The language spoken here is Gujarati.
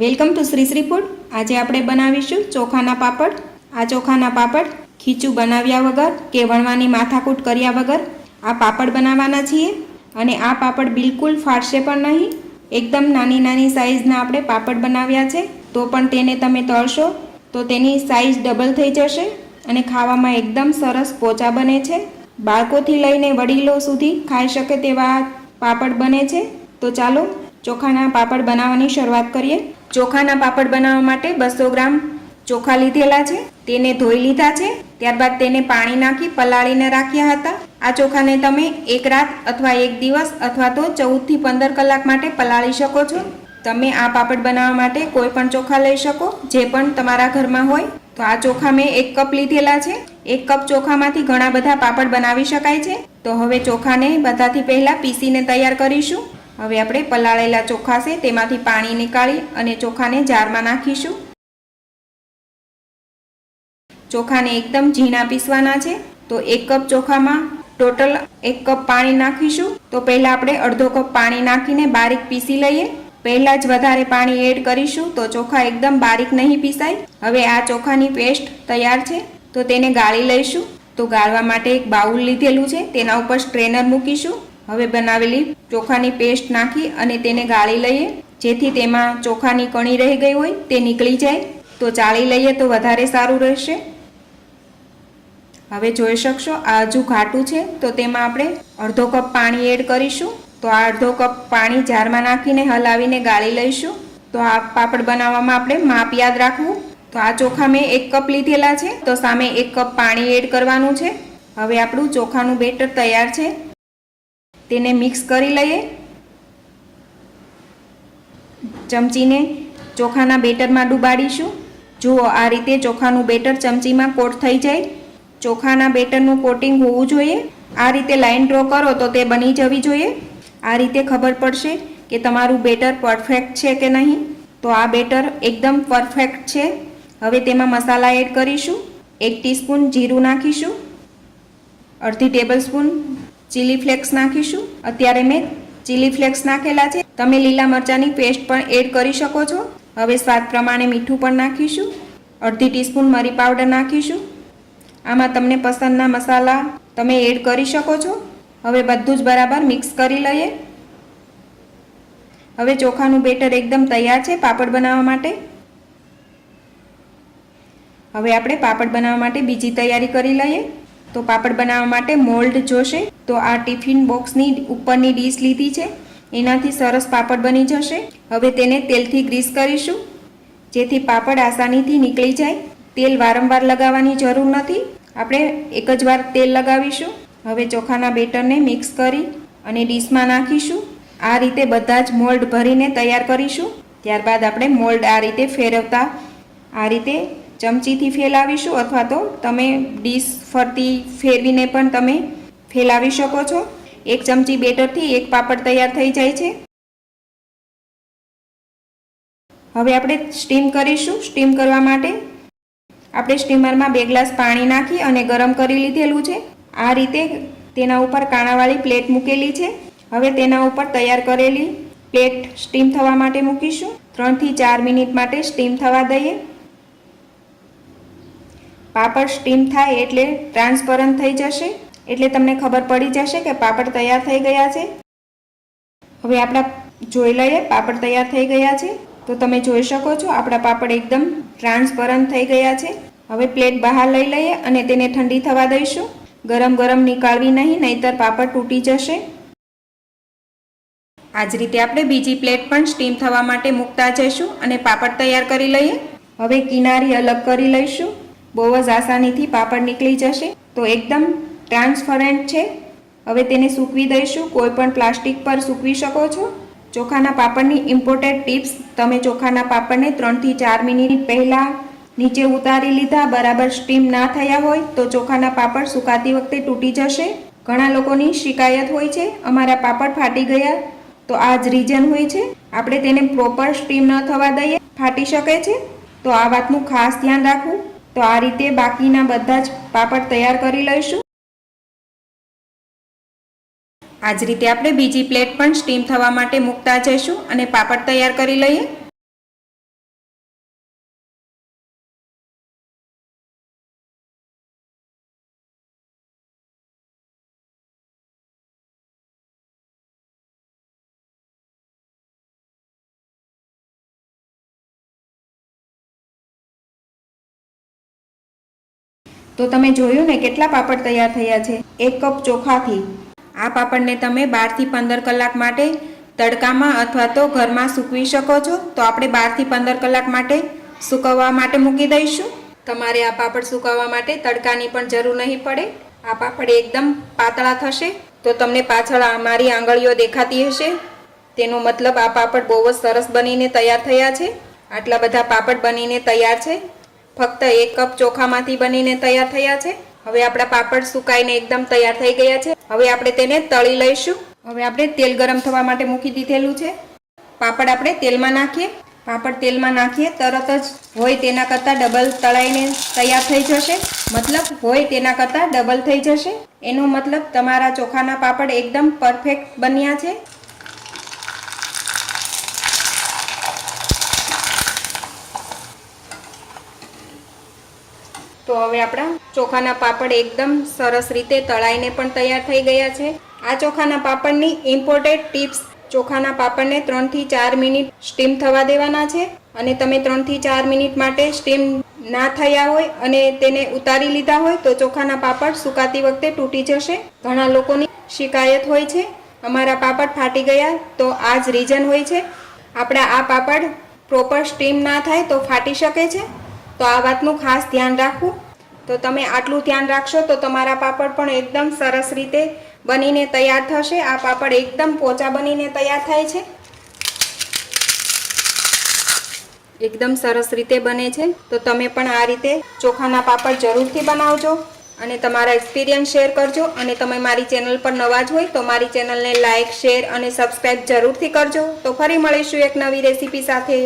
Welcome to Shri Shri food. આજે આપણે બનાવીશું ચોખાના પાપડ. આ ચોખાના પાપડ ખીચું બનાવ્યા વગર કે વણવાની માથાકૂટ કર્યા વગર આ પાપડ બનાવવાના છીએ. અને આ પાપડ બિલકુલ ફાટશે પણ નહીં. એકદમ નાની નાની સાઇઝના આપણે પાપડ બનાવ્યા છે. તો પણ તેને તમે તળશો તો તેની સાઇઝ ડબલ થઈ જશે અને ખાવામાં એકદમ સરસ પોચા બને છે. બાળકોથી લઈને વડીલો સુધી ખાઈ શકે તેવા પાપડ બને છે. તો ચાલો ચોખાના પાપડ બનાવવાની શરૂઆત કરીએ. ચોખાના પાપડ બનાવવા માટે બસો ગ્રામ ચોખા લીધેલા છે. તેને ધોઈ લીધા છે. ત્યારબાદ તેને પાણી નાખી પલાળીને રાખ્યા હતા. આ ચોખાને તમે એક રાત અથવા એક દિવસ અથવા તો ચૌદથી પંદર કલાક માટે પલાળી શકો છો. તમે આ પાપડ બનાવવા માટે કોઈ પણ ચોખા લઈ શકો, જે પણ તમારા ઘરમાં હોય. તો આ ચોખા મેં એક કપ લીધેલા છે. એક કપ ચોખામાંથી ઘણા બધા પાપડ બનાવી શકાય છે. તો હવે ચોખાને બધાથી પહેલાં પીસીને તૈયાર કરીશું. હવે આપણે પલાળેલા ચોખા છે તેમાંથી પાણી નીકાળી અને ચોખાને જારમાં નાખીશું. ચોખાને એકદમ ઝીણા પીસવાના છે. તો એક કપ ચોખામાં ટોટલ એક કપ પાણી નાખીશું. તો પહેલાં આપણે અડધો કપ પાણી નાખીને બારીક પીસી લઈએ. પહેલાં જ વધારે પાણી એડ કરીશું તો ચોખા એકદમ બારીક નહીં પીસાય. હવે આ ચોખાની પેસ્ટ તૈયાર છે. તો તેને ગાળી લઈશું. તો ગાળવા માટે એક બાઉલ લીધેલું છે. તેના ઉપર સ્ટ્રેનર મૂકીશું. હવે બનાવેલી ચોખાની પેસ્ટ નાખી અને તેને ગાળી લઈએ. જેથી તેમાં ચોખાની કણી રહી ગઈ હોય તે નીકળી જાય. તો ચાળી લઈએ તો વધારે સારું રહેશે. હવે જોઈ શકશો, આ હજુ ઘાટું છે. તો તેમાં આપણે અડધો કપ પાણી એડ કરીશું. તો આ અડધો કપ પાણી જારમાં નાખીને હલાવીને ગાળી લઈશું. તો આ પાપડ બનાવવામાં આપણે માપ યાદ રાખવું. તો આ ચોખા મેં એક કપ લીધેલા છે. તો સામે એક કપ પાણી એડ કરવાનું છે. હવે આપણું ચોખાનું બેટર તૈયાર છે. તેને મિક્સ કરી લઈએ. ચમચીને ચોખાના બેટરમાં ડુબાડીશું. જુઓ, આ રીતે ચોખાનું બેટર ચમચીમાં કોટ થઈ જાય. ચોખાના બેટરનું કોટિંગ હોવું જોઈએ. આ રીતે લાઈન ડ્રો કરો તો તે બની જવી જોઈએ. આ રીતે ખબર પડશે કે તમારું બેટર પરફેક્ટ છે કે નહીં. તો આ બેટર એકદમ પરફેક્ટ છે. હવે તેમાં મસાલા એડ કરીશું. એક ટીસ્પૂન જીરું નાખીશું. અડધી ટેબલ સ્પૂન ચીલી ફ્લેક્સ નાખીશું. અત્યારે મેં ચીલી ફ્લેક્સ નાખેલા છે. તમે લીલા મરચાંની પેસ્ટ પણ એડ કરી શકો છો. હવે સ્વાદ પ્રમાણે મીઠું પણ નાખીશું. અડધી ટીસ્પૂન મરી પાવડર નાખીશું. આમાં તમને પસંદના મસાલા તમે એડ કરી શકો છો. હવે બધું જ બરાબર મિક્સ કરી લઈએ. હવે ચોખાનું બેટર એકદમ તૈયાર છે પાપડ બનાવવા માટે. હવે આપણે પાપડ બનાવવા માટે બીજી તૈયારી કરી લઈએ. તો પાપડ બનાવવા માટે મોલ્ડ જોશે. તો આ ટિફિન બોક્સની ઉપરની ડીશ લીધી છે. એનાથી સરસ પાપડ બની જશે. હવે તેને તેલથી ગ્રીસ કરીશું. જેથી પાપડ આસાનીથી નીકળી જાય. તેલ વારંવાર લગાવવાની જરૂર નથી. આપણે એક જ વાર તેલ લગાવીશું. હવે ચોખાના બેટરને મિક્સ કરી અને ડીશમાં નાખીશું. આ રીતે બધા જ મોલ્ડ ભરીને તૈયાર કરીશું. ત્યારબાદ આપણે મોલ્ડ આ રીતે ફેરવતા, આ રીતે ચમચીથી ફેલાવીશું અથવા તો તમે ડીશ ફરતી ફેરવીને પણ તમે ફેલાવી શકો છો. એક ચમચી બેટરથી એક પાપડ તૈયાર થઈ જાય છે. હવે આપણે સ્ટીમ કરીશું. સ્ટીમ કરવા માટે આપણે સ્ટીમરમાં બે ગ્લાસ પાણી નાખી અને ગરમ કરી લીધેલું છે. આ રીતે તેના ઉપર કાણાવાળી પ્લેટ મૂકેલી છે. હવે તેના ઉપર તૈયાર કરેલી પ્લેટ સ્ટીમ થવા માટે મૂકીશું. ત્રણથી ચાર મિનિટ માટે સ્ટીમ થવા દઈએ. પાપડ સ્ટીમ થાય એટલે ટ્રાન્સપરન્ટ થઈ જશે. એટલે તમને ખબર પડી જશે કે પાપડ તૈયાર થઈ ગયા છે. હવે આપણા જોઈ લઈએ પાપડ તૈયાર થઈ ગયા છે. તો તમે જોઈ શકો છો આપણા પાપડ એકદમ ટ્રાન્સપરન્ટ થઈ ગયા છે. હવે પ્લેટ બહાર લઈ લઈએ અને તેને ઠંડી થવા દઈશું. ગરમ ગરમ નીકાળવી નહીં, નહીતર પાપડ તૂટી જશે. આ જ રીતે આપણે બીજી પ્લેટ પણ સ્ટીમ થવા માટે મૂકતા જઈશું અને પાપડ તૈયાર કરી લઈએ. હવે કિનારી અલગ કરી લઈશું. બહુ જ આસાનીથી પાપડ નીકળી જશે. તો એકદમ ટ્રાન્સપરન્ટ છે. હવે તેને સૂકવી દઈશું. કોઈ પણ પ્લાસ્ટિક પર સૂકવી શકો છો. ચોખાના પાપડની ઇમ્પોર્ટેડ ટિપ્સ, તમે ચોખાના પાપડને ત્રણથી ચાર મિનિટ પહેલાં નીચે ઉતારી લીધા, બરાબર સ્ટીમ ના થયા હોય, તો ચોખાના પાપડ સુકાતી વખતે તૂટી જશે. ઘણા લોકોની શિકાયત હોય છે, અમારા પાપડ ફાટી ગયા. તો આ જ રીઝન હોય છે. આપણે તેને પ્રોપર સ્ટીમ ન થવા દઈએ. ફાટી શકે છે. તો આ વાતનું ખાસ ધ્યાન રાખવું. તો આ રીતે બાકીના બધા જ પાપડ તૈયાર કરી લઈશું. આ જ રીતે આપણે બીજી પ્લેટ પણ સ્ટીમ થવા માટે મૂકતા જઈશું અને પાપડ તૈયાર કરી લઈએ. તો તમે જોયું ને કેટલા પાપડ તૈયાર થયા છે? એક કપ ચોખાથી. આ પાપડને તમે બારથી પંદર કલાક માટે તડકામાં અથવા તો ઘરમાં સૂકવી શકો છો. તો આપણે બારથી પંદર કલાક માટે સૂકવવા માટે મૂકી દઈશું. તમારે આ પાપડ સૂકવવા માટે તડકાની પણ જરૂર નહીં પડે. આ પાપડ એકદમ પાતળા થશે. તો તમને પાછળ અમારી મારી આંગળીઓ દેખાતી હશે. તેનો મતલબ આ પાપડ બહુ જ સરસ બનીને તૈયાર થયા છે. આટલા બધા પાપડ બનીને તૈયાર છે. ફક્ત એક કપ ચોખામાંથી બનીને તૈયાર થયા છે. હવે આપણા પાપડ સુકાઈને એકદમ તૈયાર થઈ ગયા છે. હવે આપણે તેને તળી લઈશું. હવે આપણે તેલ ગરમ થવા માટે મૂકી દીધેલું છે. પાપડ આપણે તેલમાં નાખીએ. પાપડ તેલમાં નાખીએ, તરત જ હોય તેના કરતાં ડબલ તળાઈને તૈયાર થઈ જશે. મતલબ હોય તેના કરતાં ડબલ થઈ જશે. એનો મતલબ તમારા ચોખાના પાપડ એકદમ પરફેક્ટ બન્યા છે. તો હવે આપણા ચોખાના પાપડ એકદમ સરસ રીતે તળાઈને પણ તૈયાર થઈ ગયા છે. આ ચોખાના પાપડની ઇમ્પોર્ટેડ ટિપ્સ ચોખાના પાપડને ત્રણથી ચાર મિનિટ સ્ટીમ થવા દેવાના છે અને તમે ત્રણથી ચાર મિનિટ માટે સ્ટીમ ના થયા હોય અને તેને ઉતારી લીધા હોય તો ચોખાના પાપડ સુકાતી વખતે તૂટી જશે. ઘણા લોકોની શિકાયત હોય છે. અમારા પાપડ ફાટી ગયા તો આ જ રીઝન હોય છે. આપણા આ પાપડ પ્રોપર સ્ટીમ ના થાય તો ફાટી શકે છે. તો આ વાતનું ખાસ ધ્યાન રાખવું. તો તમે આટલું ધ્યાન રાખશો તો તમારા પાપડ પણ એકદમ સરસ રીતે બનીને તૈયાર થશે. આ પાપડ એકદમ પોચા બનીને તૈયાર થાય છે. એકદમ સરસ રીતે બને છે. તો તમે પણ આ રીતે ચોખાના પાપડ જરૂરથી બનાવજો અને તમારા એક્સપિરિયન્સ શેર કરજો. અને તમે મારી ચેનલ પર નવા જ હોય તો મારી ચેનલને લાઇક શેર અને સબસ્ક્રાઈબ જરૂરથી કરજો. તો ફરી મળીશું એક નવી રેસીપી સાથે.